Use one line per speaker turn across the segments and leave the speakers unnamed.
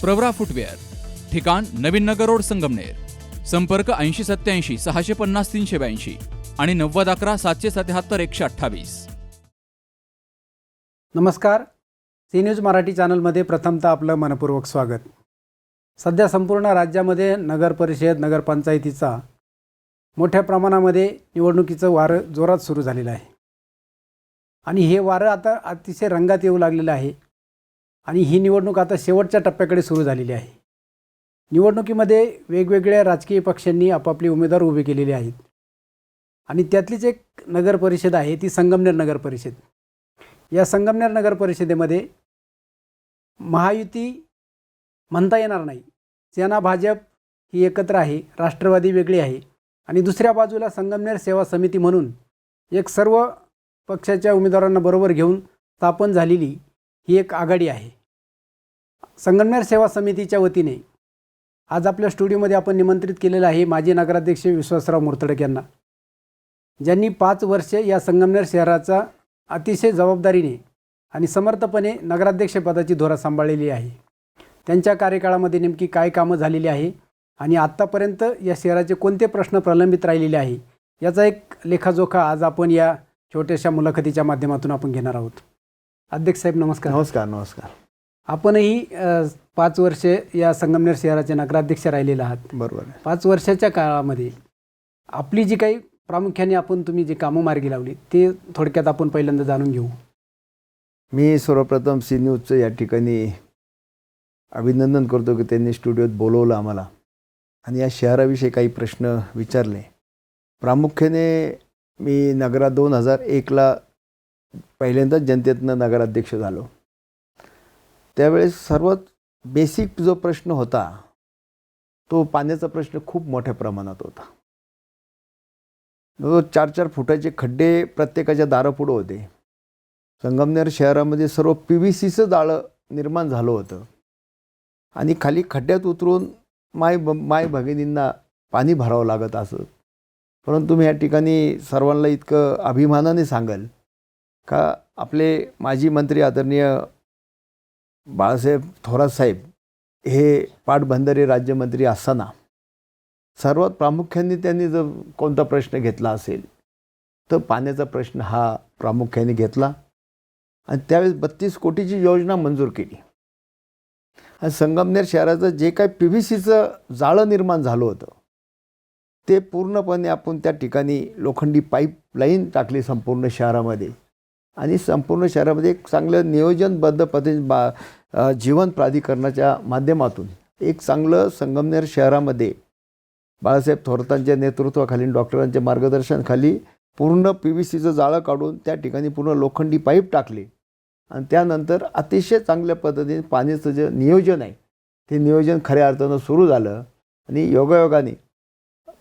Pravara footwear ठिकाण नवीन नगर road Sangamner संपर्क ऐंशी सत्याऐंशी सहाशे पन्नास तीनशे ब्याऐंशी आणि नव्वद अकरा सातशे सत्याहत्तर एकशे अठ्ठावीस.
नमस्कार. सी न्यूज मराठी चॅनलमध्ये प्रथमतः आपलं मनपूर्वक स्वागत. सध्या संपूर्ण राज्यामध्ये नगर परिषद नगरपंचायतीचा मोठ्या प्रमाणामध्ये निवडणुकीचं वारं जोरात सुरू झालेलं आहे. आणि हे वारं आता अतिशय रंगात येऊ लागलेलं आहे. आणि ही निवडणूक आता शेवटच्या टप्प्याकडे सुरू झालेली आहे. निवडणुकीमध्ये वेगवेगळ्या राजकीय पक्षांनी आपापले उमेदवार उभे केलेले आहेत. आणि त्यातलीच एक नगर परिषद आहे ती संगमनेर नगर परिषद. या संगमनेर नगर परिषदेमध्ये महायुती म्हणता येणार नाही. सेना भाजप ही एकत्र आहे राष्ट्रवादी वेगळी आहे. आणि दुसऱ्या बाजूला संगमनेर सेवा समिती म्हणून एक सर्व पक्षाच्या उमेदवारांना बरोबर घेऊन स्थापन झालेली ही एक आघाडी आहे. संगमनेर सेवा समितीच्या वतीने आज आपल्या स्टुडिओमध्ये आपण निमंत्रित केलेलं आहे माजी नगराध्यक्ष विश्वासराव मुर्तडक यांना. ज्यांनी पाच वर्षे या संगमनेर शहराचा अतिशय जबाबदारीने आणि समर्थपणे नगराध्यक्षपदाची धोरा सांभाळलेली आहे. त्यांच्या कार्यकाळामध्ये नेमकी काय कामं झालेली आहे आणि आत्तापर्यंत या शहराचे कोणते प्रश्न प्रलंबित राहिलेले आहे याचा एक लेखाजोखा आज आपण या छोट्याशा मुलाखतीच्या माध्यमातून आपण घेणार आहोत. अध्यक्ष साहेब नमस्कार.
नमस्कार नमस्कार.
आपणही अ, पाच वर्षे या संगमनेर शहराचे नगराध्यक्ष राहिलेले आहात.
बरोबर आहे.
पाच वर्षाच्या काळामध्ये आपली जी काही प्रामुख्याने आपण तुम्ही जी कामं मार्गी लावली ते थोडक्यात आपण पहिल्यांदा जाणून घेऊ.
मी सर्वप्रथम सी न्यूजचं या ठिकाणी अभिनंदन करतो की त्यांनी स्टुडिओत बोलवलं आम्हाला आणि या शहराविषयी काही प्रश्न विचारले. प्रामुख्याने मी नगरा दोन हजार एकला पहिल्यांदाच जनतेतनं नगराध्यक्ष झालो. त्यावेळेस सर्वात बेसिक जो प्रश्न होता तो पाण्याचा प्रश्न खूप मोठ्या प्रमाणात होता. चार चार फुटाचे खड्डे प्रत्येकाच्या दारापुढं होते. संगमनेर शहरामध्ये सर्व पी व्ही सीचं जाळं निर्माण झालं होतं. आणि खाली खड्ड्यात उतरून माय ब माय भगिनींना पाणी भरावं लागत असं. परंतु मी या ठिकाणी सर्वांना इतकं अभिमानाने सांगाल का आपले माजी मंत्री आदरणीय बाळासाहेब थोरात साहेब हे पाटबंधारे राज्यमंत्री असताना सर्वात प्रामुख्याने त्यांनी जर कोणता प्रश्न घेतला असेल तर पाण्याचा प्रश्न हा प्रामुख्याने घेतला. आणि त्यावेळेस बत्तीस कोटीची योजना मंजूर केली. आणि संगमनेर शहराचं जे काही पी व्ही सीचं जाळं निर्माण झालं होतं ते पूर्णपणे आपण त्या ठिकाणी लोखंडी पाईप लाईन टाकली संपूर्ण शहरामध्ये. आणि संपूर्ण शहरामध्ये एक चांगलं नियोजनबद्ध पद्धतीने बा जीवन प्राधिकरणाच्या माध्यमातून एक चांगलं संगमनेर शहरामध्ये बाळासाहेब थोरातांच्या नेतृत्वाखाली डॉक्टरांच्या मार्गदर्शनखाली पूर्ण पी व्ही सीचं जाळं काढून त्या ठिकाणी पूर्ण लोखंडी पाईप टाकली. आणि त्यानंतर अतिशय चांगल्या पद्धतीने पाण्याचं जे नियोजन आहे ते नियोजन खऱ्या अर्थानं सुरू झालं. आणि योगायोगाने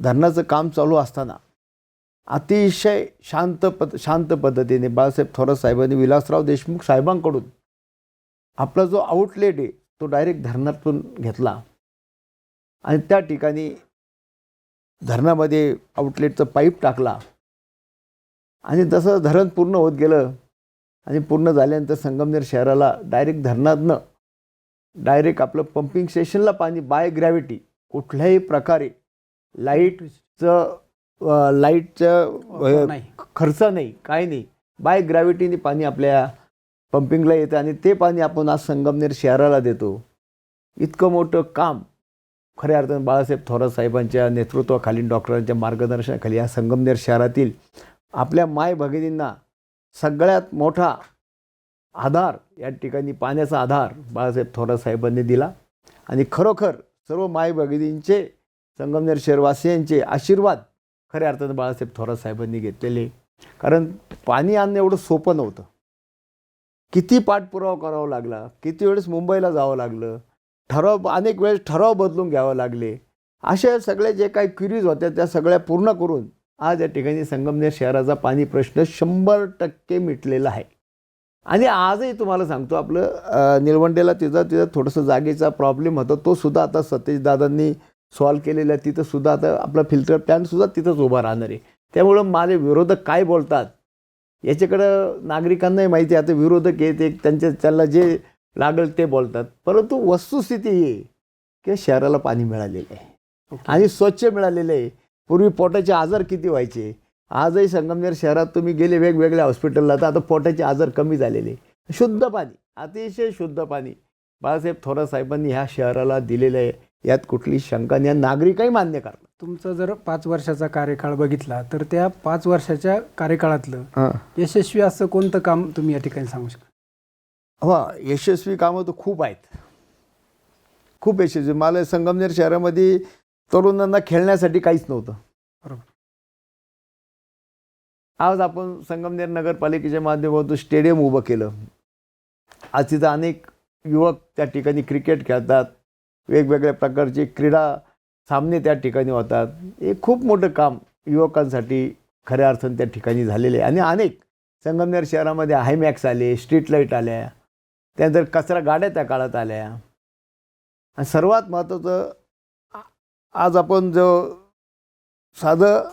धरणाचं काम चालू असताना अतिशय शांत पद शांत पद्धतीने बाळासाहेब थोरात साहेबांनी विलासराव देशमुख साहेबांकडून आपला जो आउटलेट आहे तो डायरेक्ट धरणातून घेतला. आणि त्या ठिकाणी धरणामध्ये आउटलेटचं पाईप टाकला. आणि जसं धरण पूर्ण होत गेलं आणि पूर्ण झाल्यानंतर संगमनेर शहराला डायरेक्ट धरणातनं डायरेक्ट आपलं पंपिंग स्टेशनला पाणी बाय ग्रॅव्हिटी कुठल्याही प्रकारे लाईटचं लाईटचं खर्च नाही काय नाही. बाय ग्रॅव्हिटीने पाणी आपल्या पंपिंगला येतं आणि ते पाणी आपण आज संगमनेर शहराला देतो. इतकं मोठं काम. खऱ्या अर्थानं बाळासाहेब थोरात साहेबांच्या नेतृत्वाखाली डॉक्टरांच्या मार्गदर्शनाखाली या संगमनेर शहरातील आपल्या माय भगिनींना सगळ्यात मोठा आधार या ठिकाणी पाण्याचा आधार बाळासाहेब थोरात साहेबांनी दिला. आणि खरोखर सर्व माय भगिनींचे संगमनेर शहरवासियांचे आशीर्वाद खऱ्या अर्थानं बाळासाहेब थोरात साहेबांनी घेतलेले. कारण पाणी आणणं एवढं सोपं नव्हतं. किती पाठपुरावा करावा लागला किती वेळेस मुंबईला जावं लागलं ठराव अनेक वेळेस ठराव बदलून घ्यावं लागले. अशा सगळ्या जे काही क्युरीज होत्या त्या सगळ्या पूर्ण करून आज या ठिकाणी संगमनेर शहराचा पाणी प्रश्न शंभर टक्के मिटलेला आहे. आणि आजही तुम्हाला सांगतो आपलं निलवंडेला निळवंडेला तिथं तिथं थोडंसं जागेचा प्रॉब्लेम होता. तो सुद्धा आता सतीशदादांनी सॉल्व्ह केलेला आहे तिथं सुद्धा आता आपला फिल्टर प्लॅनसुद्धा तिथंच उभा राहणार आहे. त्यामुळं माझे विरोधक काय बोलतात? याच्याकडं नागरिकांनाही माहिती आहे. आता विरोधक आहेत एक त्यांच्या त्यांना जे लागेल ते बोलतात. परंतु वस्तुस्थिती ही की शहराला पाणी मिळालेलं आहे. आणि स्वच्छ मिळालेलं आहे. पूर्वी पोटाचे आजार किती व्हायचे? आजही संगमनेर शहरात तुम्ही गेले वेगवेगळ्या हॉस्पिटलला तर आता पोटाचे आजार कमी झालेले शुद्ध पाणी अतिशय शुद्ध पाणी. बाळासाहेब थोरात साहेबांनी ह्या शहराला दिलेलं आहे. यात कुठली शंका नाही. नागरिकही मान्य करतात
तुमचा जर पाच वर्षाचा कार्यकाळ बघितला तर त्या पाच वर्षाच्या कार्यकाळातलं
हां.
यशस्वी असं कोणतं काम तुम्ही या ठिकाणी सांगू शकता?
हो यशस्वी कामं तर खूप आहेत. खूप यशस्वी. मला संगमनेर शहरामध्ये तरुणांना खेळण्यासाठी काहीच नव्हतं.
बरोबर.
आज आपण संगमनेर नगरपालिकेच्या माध्यमातून स्टेडियम उभं केलं. आज तिथं अनेक युवक त्या ठिकाणी क्रिकेट खेळतात. वेगवेगळ्या प्रकारचे क्रीडा सामने त्या ठिकाणी होतात. हे खूप मोठं काम युवकांसाठी खऱ्या अर्थानं त्या ठिकाणी झालेले आहे. आणि अनेक संगमनेर शहरामध्ये हायमॅक्स आले स्ट्रीट लाइट आल्या त्यानंतर कचरा गाड्या त्या काळात आल्या. आणि सर्वात महत्त्वाचं आज आपण जो साधं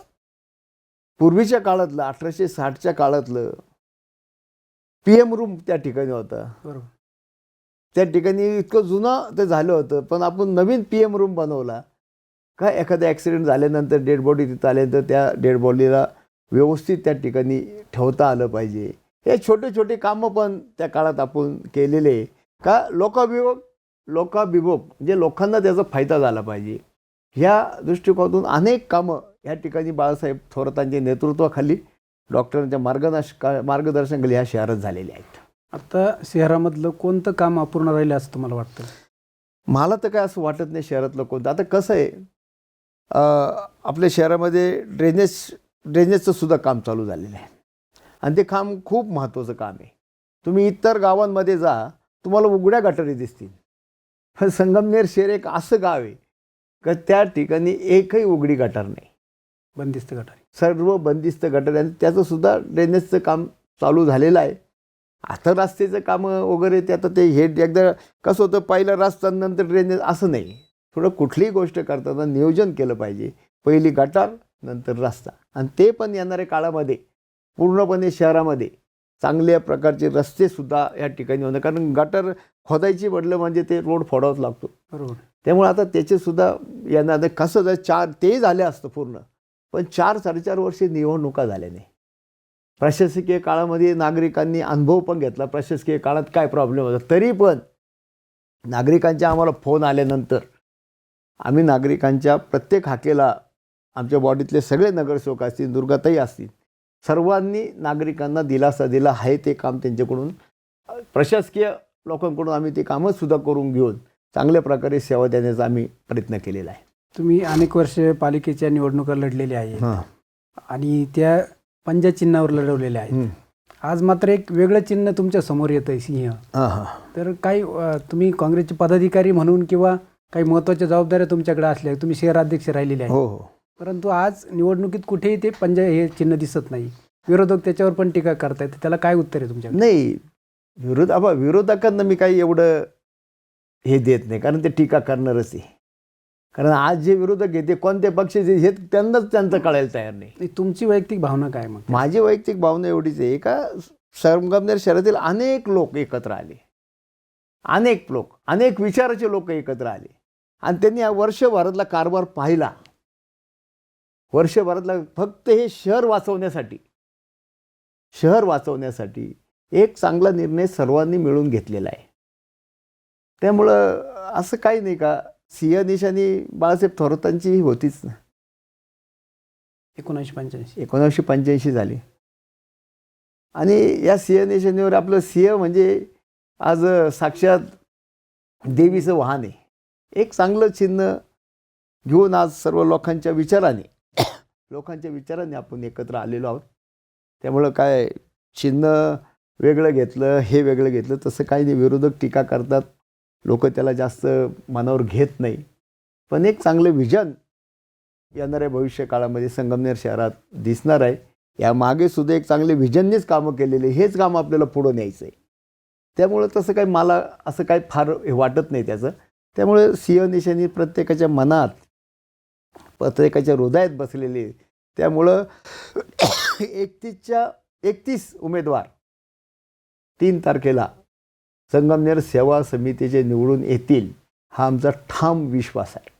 पूर्वीच्या काळातलं अठराशे साठच्या काळातलं पी एम रूम त्या ठिकाणी होता.
बरोबर.
त्या ठिकाणी इतकं जुनं ते झालं होतं. पण आपण नवीन पी एम रूम बनवला. का एखादा ॲक्सिडेंट झाल्यानंतर डेड बॉडी तिथं आल्यानंतर त्या डेड बॉडीला व्यवस्थित त्या ठिकाणी ठेवता आलं पाहिजे. हे छोटे छोटे कामं पण त्या काळात आपण केलेले आहे. का लोकाभिभोग लोकाभिभोग म्हणजे लोकांना त्याचा फायदा झाला पाहिजे. ह्या दृष्टिकोनातून अनेक कामं या ठिकाणी बाळासाहेब थोरातांच्या नेतृत्वाखाली डॉक्टरांच्या मार्गदर्श मार्गदर्शनाखाली ह्या शहरात झालेल्या आहेत.
आता शहरामधलं कोणतं काम अपूर्ण राहिलं असं तुम्हाला वाटतं?
मला तर काय असं वाटत नाही शहरातलं कोणतं. आता कसं आहे आपल्या शहरामध्ये ड्रेनेज ड्रेनेजचं सुद्धा काम चालू झालेलं आहे. आणि ते काम खूप महत्त्वाचं काम आहे. तुम्ही इतर गावांमध्ये जा तुम्हाला उघड्या गटारी दिसतील. पण संगमनेर शहर एक असं गाव आहे का त्या ठिकाणी एकही उघडी गटार नाही.
बंदिस्त गटारी.
सर्व बंदिस्त गटार. आणि त्याचं सुद्धा ड्रेनेजचं काम चालू झालेलं आहे. आता रस्त्याचं कामं वगैरे ते आता ते हे एकदा कसं होतं पहिला रस्ता नंतर ड्रेनेज असं नाही. थोडं कुठलीही गोष्ट करताना नियोजन केलं पाहिजे. पहिली गटार नंतर रस्ता. आणि ते पण येणाऱ्या काळामध्ये पूर्णपणे शहरामध्ये चांगल्या प्रकारचे रस्तेसुद्धा या ठिकाणी होणं. कारण गटर खोदायची म्हटलं म्हणजे ते रोड फोडावाच लागतो.
बरोबर
त्यामुळे आता त्याचे सुद्धा यांना आता कसं जर चार ते झाले असतं पूर्ण. पण चार साडेचार वर्षे निवडणुका झाल्या नाही. प्रशासकीय काळामध्ये नागरिकांनी अनुभव पण घेतला. प्रशासकीय काळात काय प्रॉब्लेम होता? तरी पण नागरिकांच्या आम्हाला फोन आल्यानंतर आम्ही नागरिकांच्या प्रत्येक हाकेला आमच्या बॉडीतले सगळे नगरसेवक असतील दुर्गाताई असतील सर्वांनी नागरिकांना दिलासा दिला. आहे ते काम त्यांच्याकडून. प्रशासकीय लोकांकडून आम्ही ते कामच सुद्धा करून घेऊन चांगल्या प्रकारे सेवा देण्याचा आम्ही प्रयत्न केलेला आहे.
तुम्ही अनेक वर्ष पालिकेच्या निवडणुका लढलेल्या आहे आणि त्या पंजा चिन्हावर लढवलेल्या आहेत. आज मात्र एक वेगळं चिन्ह तुमच्यासमोर येतं आहे सिंह तर काही तुम्ही काँग्रेसचे पदाधिकारी म्हणून किंवा काही महत्त्वाच्या जबाबदाऱ्या तुमच्याकडे असल्या तुम्ही शहराध्यक्ष राहिलेले आहे
हो हो.
परंतु आज निवडणुकीत कुठेही ते पंजा हे चिन्ह दिसत नाही. विरोधक त्याच्यावर पण टीका करतायत. त्याला काय उत्तर आहे तुमच्याकडे?
नाही विरोध आबा विरोधकांना मी काही एवढं हे देत नाही. कारण ते टीका करणारच आहे. कारण आज जे विरोधक आहे ते कोणते पक्षाचे हे त्यांनाच त्यांचं कळायला तयार नाही.
नाही, तुमची वैयक्तिक भावना काय मग?
माझी वैयक्तिक भावना एवढीच आहे का संगमनेर शहरातील अनेक लोक एकत्र आले. अनेक लोक अनेक विचाराचे लोक एकत्र आले. आणि त्यांनी या वर्षभरातला कारभार पाहिला. वर्षभरातला फक्त हे शहर वाचवण्यासाठी शहर वाचवण्यासाठी एक चांगला निर्णय सर्वांनी मिळून घेतलेला आहे. त्यामुळं असं काही नाही का सिंह निशाणी बाळासाहेब थोरातांची होतीच ना.
एकोणीसशे पंच्याऐंशी.
एकोणीसशे पंच्याऐंशी झाली. आणि या सिंह निशाणीवर आपलं सिंह म्हणजे आज साक्षात देवीचं वाहन. आहे एक चांगलं चिन्ह घेऊन आज सर्व लोकांच्या विचाराने लोकांच्या विचाराने आपण एकत्र आलेलो आहोत. त्यामुळं काय चिन्ह वेगळं घेतलं हे वेगळं घेतलं तसं काही नाही. विरोधक टीका करतात. लोक त्याला जास्त मनावर घेत नाही. पण एक चांगलं विजन येणाऱ्या भविष्य काळामध्ये संगमनेर शहरात दिसणार आहे. या मागे सुद्धा एक चांगले विजननेच कामं केलेले हेच काम आपल्याला पुढं न्यायचं आहे त्यामुळं तसं काही मला असं काही फार हे वाटत नाही त्याचं. त्यामुळे सिंह निशाणी प्रत्येकाच्या मनात प्रत्येकाच्या हृदयात बसलेली. त्यामुळं एकतीसच्या एकतीस उमेदवार तीन तारखेला संगमनेर सेवा समितीचे निवडून येतील हा आमचा ठाम विश्वास आहे.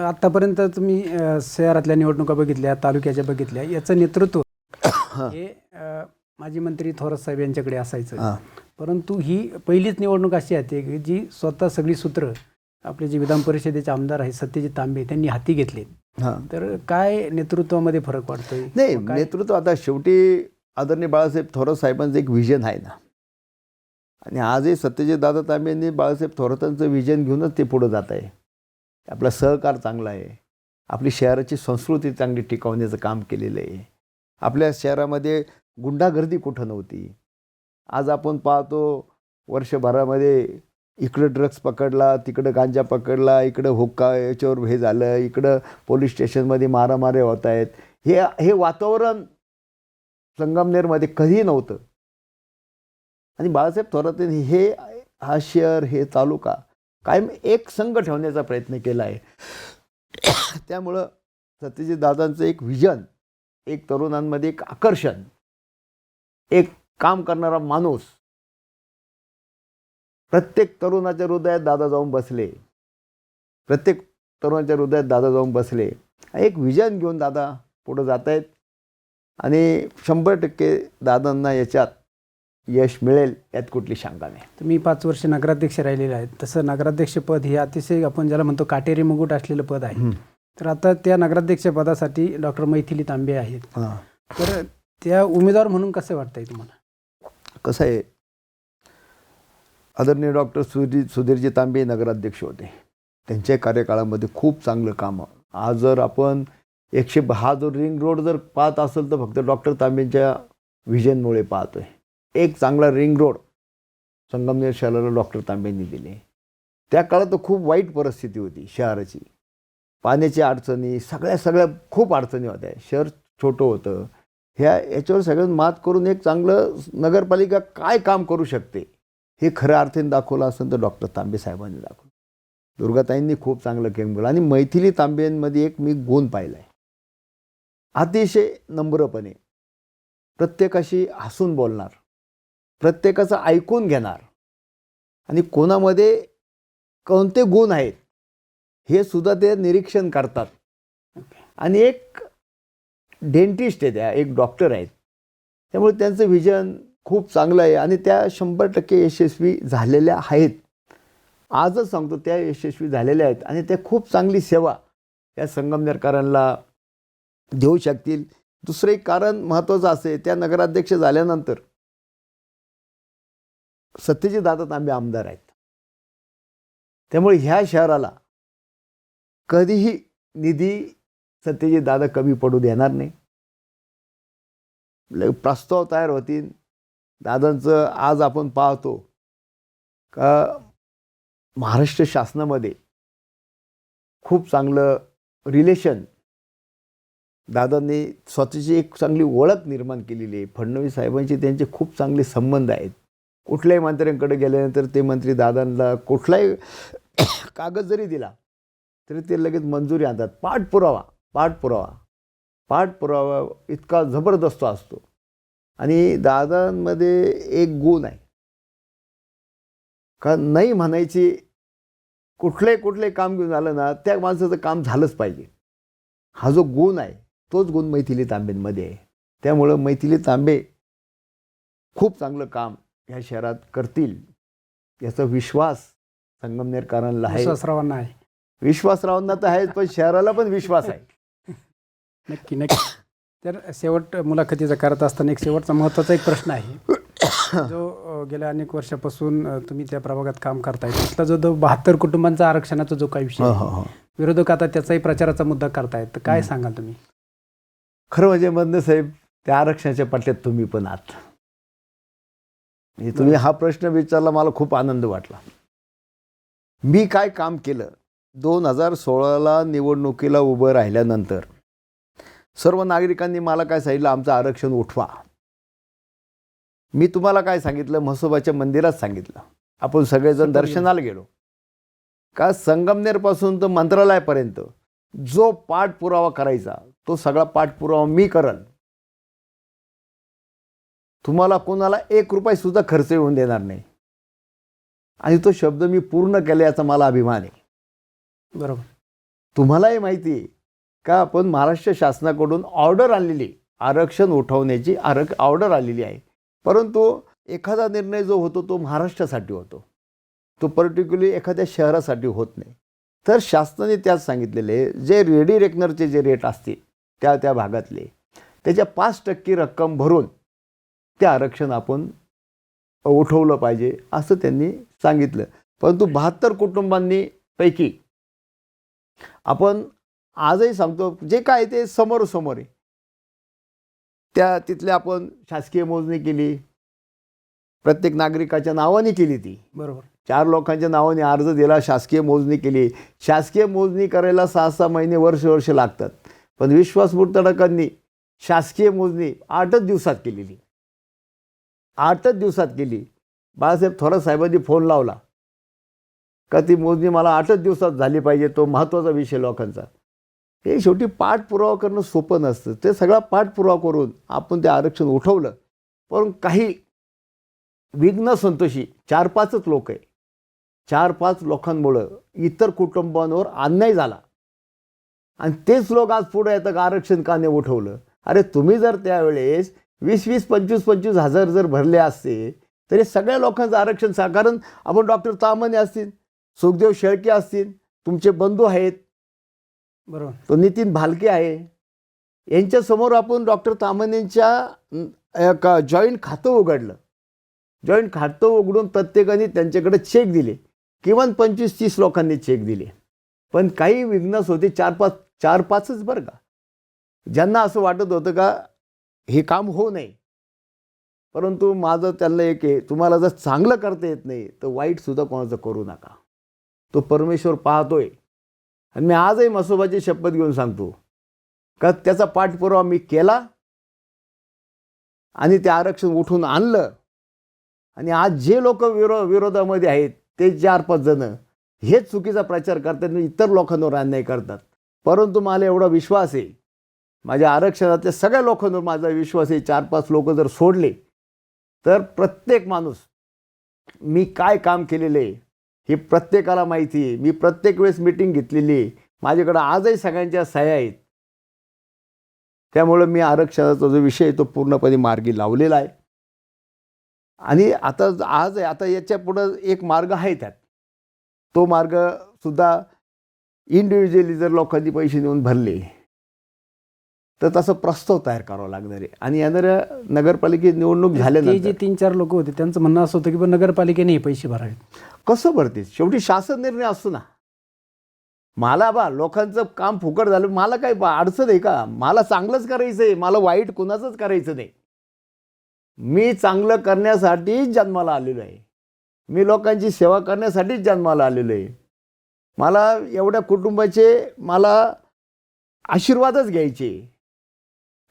आतापर्यंत तुम्ही अ, शहरातल्या निवडणुका बघितल्या तालुक्याच्या बघितल्या याचं नेतृत्व हे अ, माजी मंत्री थोरात साहेब यांच्याकडे असायचं.
हां.
परंतु ही पहिलीच निवडणूक अशी आहे की जी स्वतः सगळी सूत्र आपले जे विधान परिषदेचे आमदार आहेत सत्यजित तांबे त्यांनी हाती घेतले.
हां.
तर काय नेतृत्वामध्ये फरक वाटतोय?
नाही
काय-
नेतृत्व आता शेवटी आदरणीय बाळासाहेब थोरात साहेबांचं एक विजन आहे ना. आणि आजही सत्यजित दादा तांबेंनी बाळासाहेब थोरातांचं विजन घेऊनच ते पुढं जात आहे. आपला सहकार चांगला आहे. आपली शहराची संस्कृती चांगली टिकवण्याचं काम केलेलं आहे. आपल्या शहरामध्ये गुंडागर्दी कुठं नव्हती? आज आपण पाहतो वर्षभरामध्ये इकडं ड्रग्स पकडला तिकडं गांजा पकडला इकडं हुक्का याच्यावर हे झालं इकडं पोलीस स्टेशनमध्ये मारामारी होत आहेत. हे हे वातावरण संगमनेरमध्ये कधीही नव्हतं. आणि बाळासाहेब थोरात हे हा शहर हे तालुका कायम एक संघ ठेवण्याचा प्रयत्न केला आहे. त्यामुळं सत्यजित दादांचं एक विजन एक तरुणांमध्ये एक आकर्षण एक काम करणारा माणूस प्रत्येक तरुणाच्या हृदयात दादा जाऊन बसले. प्रत्येक तरुणाच्या हृदयात दादा जाऊन बसले. एक विजन घेऊन दादा पुढं जात आहेत आणि शंभर टक्के दादांना याच्यात यश मिळेल यात कुठली शंका नाही.
तुम्ही पाच वर्ष नगराध्यक्ष राहिलेले आहेत. तसं नगराध्यक्ष पद हे अतिशय आपण ज्याला म्हणतो काटेरी मुकुट असलेलं पद आहे. तर आता त्या नगराध्यक्ष पदासाठी डॉक्टर मैथिली तांबे आहेत. तर त्या उमेदवार म्हणून कसं वाटतंय तुम्हाला?
कसं आहे? आदरणीय डॉक्टर सुधीर सुधीरजी तांबे नगराध्यक्ष होते. त्यांच्या कार्यकाळामध्ये खूप चांगलं काम. आज जर आपण एकशे हा जो रिंग रोड जर पाहत असेल तर फक्त डॉक्टर तांबेंच्या व्हिजनमुळे पाहतोय. एक चांगला रिंग रोड संगमनेर शहराला डॉक्टर तांबेंनी दिले. त्या काळात तर खूप वाईट परिस्थिती होती शहराची. पाण्याची अडचणी सगळ्या सगळ्या खूप अडचणी होत्या. शहर छोटं होतं. ह्या याच्यावर सगळ्यात मात करून एक चांगलं नगरपालिका काय काम करू शकते हे खऱ्या अर्थाने दाखवलं असेल तर डॉक्टर तांबे साहेबांनी दाखवलं. दुर्गाताईंनी खूप चांगलं केम केलं. आणि मैथिली तांबेंमध्ये एक मी गुण पाहिला आहे अतिशय नम्रपणे प्रत्येकाशी हसून बोलणार प्रत्येकाचं ऐकून घेणार. आणि कोणामध्ये कोणते गुण आहेत हे सुद्धा ते निरीक्षण करतात. आणि एक डेंटिस्ट आहे त्या एक डॉक्टर आहेत. त्यामुळे त्यांचं विजन खूप चांगलं आहे आणि त्या शंभर टक्के यशस्वी झालेल्या आहेत. आजच सांगतो त्या यशस्वी झालेल्या आहेत आणि त्या खूप चांगली सेवा या संगमनेरकरांना देऊ शकतील. दुसरं एक कारण महत्त्वाचं असे त्या नगराध्यक्ष झाल्यानंतर सत्यजित दादा तांबे आमदार आहेत. त्यामुळे ह्या शहराला कधीही निधी सत्यजित दादा कमी पडू देणार नाही. प्रस्ताव तयार होतील. दादांचं आज आपण पाहतो का महाराष्ट्र शासनामध्ये खूप चांगलं रिलेशन दादांनी स्वतःची एक चांगली ओळख निर्माण केलेली आहे. फडणवीस साहेबांशी त्यांचे खूप चांगले संबंध आहेत. कुठल्याही मंत्र्यांकडे गेल्यानंतर ते मंत्री दादांना कुठलाही कागद जरी दिला तरी ते लगेच मंजुरी आणतात. पाठपुरावा पाठपुरावा पाठपुरावा इतका जबरदस्त असतो. आणि दादांमध्ये एक गुण आहे. का नाही म्हणायची कुठले कुठले काम घेऊन आलं ना त्या माणसाचं काम झालंच पाहिजे. हा जो गुण आहे तोच गुण मैथिली तांबेंमध्ये आहे. त्यामुळं मैथिली तांबे खूप चांगलं काम ह्या शहरात करतील याचा विश्वास संगमनेरकरांना आहे.
विश्वासरावांना आहे.
विश्वासरावांना तर आहेच पण शहराला पण विश्वास आहे.
नक्की नक्की. तर शेवट मुलाखतीचा करत असताना एक शेवटचा महत्त्वाचा एक प्रश्न आहे. जो गेल्या अनेक वर्षापासून तुम्ही त्या प्रभागात काम करताय तिथला जो बहात्तर कुटुंबांचा आरक्षणाचा जो काही विषय आहे, विरोधक आता त्याचाही प्रचाराचा मुद्दा करतायत तर काय सांगाल तुम्ही?
खरं म्हणजे मधने साहेब त्या आरक्षणाच्या पट्ट्यात तुम्ही पण आहात. म्हणजे तुम्ही हा प्रश्न विचारला मला खूप आनंद वाटला. मी काय काम केलं? दोन हजार सोळाला निवडणुकीला उभं राहिल्यानंतर सर्व नागरिकांनी मला काय सांगितलं? आमचं आरक्षण उठवा. मी तुम्हाला काय सांगितलं? म्हसोबाच्या मंदिरात सांगितलं. आपण सगळेजण. दर्शनाला गेलो. का संगमनेरपासून तर मंत्रालयापर्यंत जो पाठपुरावा करायचा तो सगळा पाठपुरावा मी करल. तुम्हाला कोणाला एक रुपये सुद्धा खर्च येऊन देणार नाही. आणि तो शब्द मी पूर्ण केला याचा मला अभिमान आहे.
बरोबर.
तुम्हालाही माहिती आहे का आपण महाराष्ट्र शासनाकडून ऑर्डर आणलेली आहे. आरक्षण उठवण्याची आरक ऑर्डर आलेली आहे. परंतु एखादा निर्णय जो होतो तो महाराष्ट्रासाठी होतो. तो पर्टिक्युलरली एखाद्या शहरासाठी होत नाही. तर शासनाने त्यात सांगितलेले जे रेडी रेकनरचे जे रेट असतील त्या त्या भागातले त्याच्या पाच टक्के रक्कम भरून ते आरक्षण आपण उठवलं पाहिजे असं त्यांनी सांगितलं. परंतु बहात्तर कुटुंबांनी पैकी आपण आजही सांगतो जे काय ते समोरासमोर आहे. त्या तिथले आपण शासकीय मोजणी केली. प्रत्येक नागरिकाच्या नावाने केली ती.
बरोबर.
चार लोकांच्या नावाने अर्ज दिला शासकीय मोजणी केली. शासकीय मोजणी करायला सहा सहा महिने वर्ष वर्ष लागतात. पण विश्वास मुर्तडकांनी शासकीय मोजणी आठच दिवसात केलेली. आठच दिवसात केली बाळासाहेब थोरात साहेबांनी फोन लावला. का ती मोजणी मला आठच दिवसात झाली पाहिजे तो महत्त्वाचा विषय लोकांचा. हे शेवटी पाठपुरावा करणं सोपं नसतं. ते सगळा पाठपुरावा करून आपण ते आरक्षण उठवलं. पण काही विघ्न संतोषी चार पाचच लोक आहे. चार पाच लोकांमुळं इतर कुटुंबांवर अन्याय झाला. आणि तेच लोक आज पुढे येतं का आरक्षण का नाही उठवलं? अरे तुम्ही जर त्यावेळेस वीस वीस पंचवीस पंचवीस हजार जर भरले असते तरी सगळ्या लोकांचं आरक्षण सा कारण आपण डॉक्टर तामणे असतील सुखदेव शेळके असतील तुमचे बंधू आहेत.
बरोबर.
तो नितीन भालके आहे. यांच्यासमोर आपण डॉक्टर तामणेंच्या जॉईंट खातं उघडलं. जॉईंट खातं उघडून प्रत्येकाने त्यांच्याकडे चेक दिले. किमान पंचवीस तीस लोकांनी चेक दिले. पण काही विघ्नस होते चार पाच चार पाचच बरं का. ज्यांना असं वाटत होतं का हे काम होऊ नये परंतु माझं त्यांना एक आहे तुम्हाला जर चांगलं करता येत नाही तर वाईटसुद्धा कोणाचं करू नका. तो परमेश्वर पाहतोय. आणि मी आजही मसोबाची शपथ घेऊन सांगतो. का त्याचा पाठपुरावा मी केला आणि ते आरक्षण उठून आणलं. आणि आज जे लोक विरो विरोधामध्ये आहेत ते चार पाच जणं हेच चुकीचा प्रचार करतात इतर लोकांवर अन्याय करतात. परंतु मला एवढा विश्वास आहे माझ्या आरक्षणातल्या सगळ्या लोकांवर माझा विश्वास आहे. चार पाच लोक जर सोडले तर प्रत्येक माणूस मी काय काम केलेलं आहे हे प्रत्येकाला माहिती आहे. मी प्रत्येक वेळेस मिटिंग घेतलेली आहे. माझ्याकडं आजही सगळ्यांच्या सह्या आहेत. त्यामुळं मी आरक्षणाचा जो विषय आहे तो पूर्णपणे मार्गी लावलेला आहे. आणि आता आज आहे आता याच्या पुढं एक मार्ग आहे त्यात. तो मार्ग सुद्धा इंडिव्हिज्युअली जर लोकांनी पैसे देऊन भरले तर तसं प्रस्ताव तयार करावा लागणार आहे. आणि येणाऱ्या नगरपालिकेत निवडणूक
ते जे
झाल्यानंतर
तीन चार लोक होते त्यांचं म्हणणं असं होतं की बा नगरपालिकेने हे पैसे भरावे
कसं भरते शेवटी शासन निर्णय असतो ना. मला बा लोकांचं काम फुकट झालं मला काय बा अडचण आहे का? मला चांगलंच करायचं आहे मला वाईट कुणाचंच करायचं नाही. मी चांगलं करण्यासाठीच जन्माला आलेलो आहे. मी लोकांची सेवा करण्यासाठीच जन्माला आलेलो आहे. मला एवढ्या कुटुंबाचे मला आशीर्वादच घ्यायचे.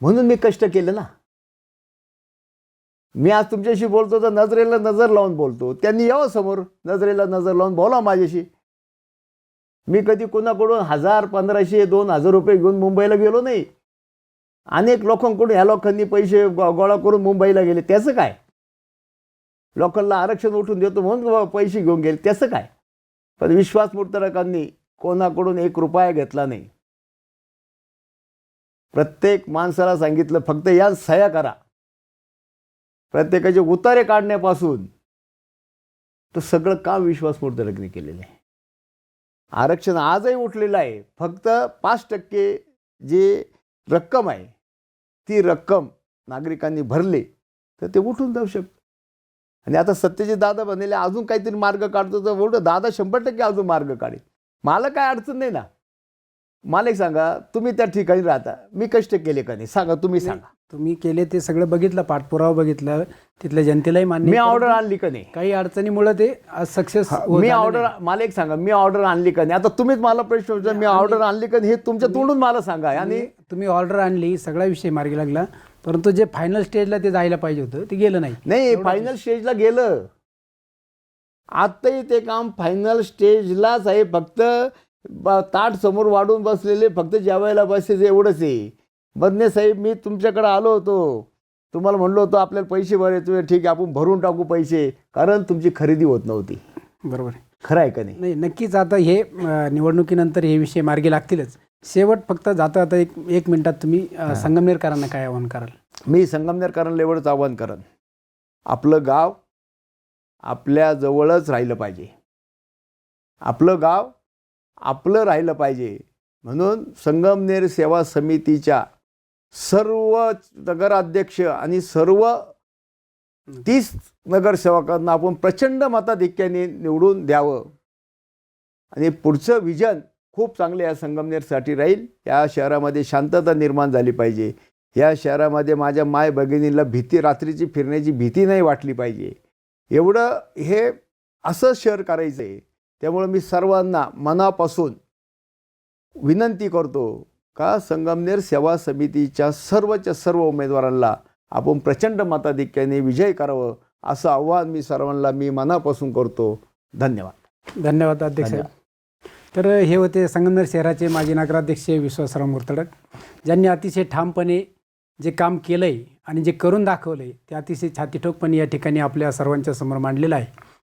म्हणून मी कष्ट केले ना. मी आज तुमच्याशी बोलतो तर नजरेला नजर लावून बोलतो. त्यांनी यावं समोर नजरेला नजर लावून बोला माझ्याशी. मी कधी कोणाकडून हजार पंधराशे दोन हजार रुपये घेऊन मुंबईला गेलो नाही. अनेक लोकांकडून ह्या लोकांनी पैसे गोळा करून मुंबईला गेले. त्याचं काय? लोकांना आरक्षण उठून देतो म्हणून पैसे घेऊन गेले. त्याचं काय? पण विश्वास मूर्तरकांनी कोणाकडून एक रुपया घेतला नाही. प्रत्येक माणसाला सांगितलं फक्त या सह्या करा. प्रत्येकाचे उतारे काढण्यापासून तर सगळं काम विश्वास मूर्तरकने केलेलं आहे. आरक्षण आजही उठलेलं आहे. फक्त पाच टक्के जे रक्कम आहे ती रक्कम नागरिकांनी भरली तर ते उठून जाऊ शकतं. आणि आता सत्यजित दादा बनलेले अजून काहीतरी मार्ग काढतो. तर बोलतो दादा शंभर टक्के अजून मार्ग काढेल. मला काय अडचण नाही ना. मला एक सांगा तुम्ही त्या ठिकाणी राहता. मी कष्ट केले का नाही? सांगा तुम्ही सांगा.
तुम्ही केले ते सगळं बघितलं पाठपुरावा बघितलं तिथल्या जनतेलाही मान्य
मी. ऑर्डर आणली का नाही?
काही अडचणीमुळे ते सक्सेस
मी ऑर्डर मला एक सांगा मी ऑर्डर आणली का नाही? आता तुम्हीच मला प्रश्न विचार मी ऑर्डर आणली का नाही हे तुमच्या तोंडून मला सांगा. आणि
तुम्ही ऑर्डर आणली सगळा विषय मार्गी लागला. परंतु जे फायनल स्टेजला ते जायला पाहिजे होतं ते गेलं नाही.
नाही फायनल स्टेजला गेलं. आत्ताही ते काम फायनल स्टेजलाच आहे. फक्त ब- ताट समोर वाढून बसलेले फक्त जेवायला बसायचे एवढंच आहे. बदने साहेब मी तुमच्याकडे आलो होतो. तुम्हाला म्हणलो होतो आपल्याला पैसे भरायचे ठीक आहे आपण भरून टाकू पैसे कारण तुमची खरेदी होत नव्हती.
बरोबर आहे.
खरं आहे का नाही?
नाही नक्कीच आता हे निवडणुकीनंतर हे विषय मार्गी लागतीलच. शेवट फक्त जाता आता एक एक मिनिटात तुम्ही संगमनेरकरांना काय आवाहन कराल?
मी संगमनेरकरांना एवढंच आवाहन करन. आपलं गाव आपल्या जवळच राहिलं पाहिजे. आपलं गाव आपलं राहिलं पाहिजे. म्हणून संगमनेर सेवा समितीच्या सर्व नगराध्यक्ष आणि सर्व तीस नगरसेवकांना आपण प्रचंड मताधिक्याने निवडून द्यावं. आणि पुढचं विजन खूप चांगलं या संगमनेरसाठी राहील. या शहरामध्ये शांतता निर्माण झाली पाहिजे. या शहरामध्ये माझ्या माय भगिनीला भीती रात्रीची फिरण्याची भीती नाही वाटली पाहिजे. एवढं हे असं शहर करायचं आहे त्यामुळं मी सर्वांना मनापासून विनंती करतो का संगमनेर सेवा समितीच्या सर्वच्या सर्व उमेदवारांना आपण प्रचंड मताधिक्याने विजय करावं असं आव्हान मी सर्वांना मी मनापासून करतो. धन्यवाद.
धन्यवाद अध्यक्ष तर हे होते संगमनेर शहराचे माजी नगराध्यक्ष विश्वासराव मुर्तडक. ज्यांनी अतिशय ठामपणे जे काम केलं आहे आणि जे करून दाखवलं आहे ते अतिशय छातीठोकपणे या ठिकाणी आपल्या सर्वांच्या समोर मांडलेलं आहे.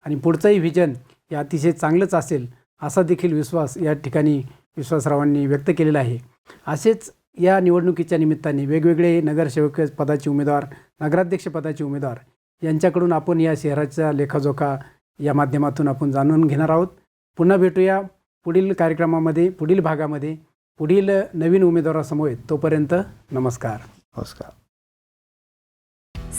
आणि पुढचंही व्हिजन हे अतिशय चांगलंच असेल असा देखील विश्वास या ठिकाणी विश्वासरावांनी व्यक्त केलेला आहे. असेच या निवडणुकीच्या निमित्ताने वेगवेगळे नगरसेवक पदाचे उमेदवार नगराध्यक्ष पदाचे उमेदवार यांच्याकडून आपण या शहराचा लेखाजोखा या माध्यमातून आपण जाणून घेणार आहोत. पुन्हा भेटूया पुढील कार्यक्रमामध्ये पुढील भागामध्ये पुढील नवीन उमेदवारासमोर तोपर्यंत नमस्कार.
नमस्कार.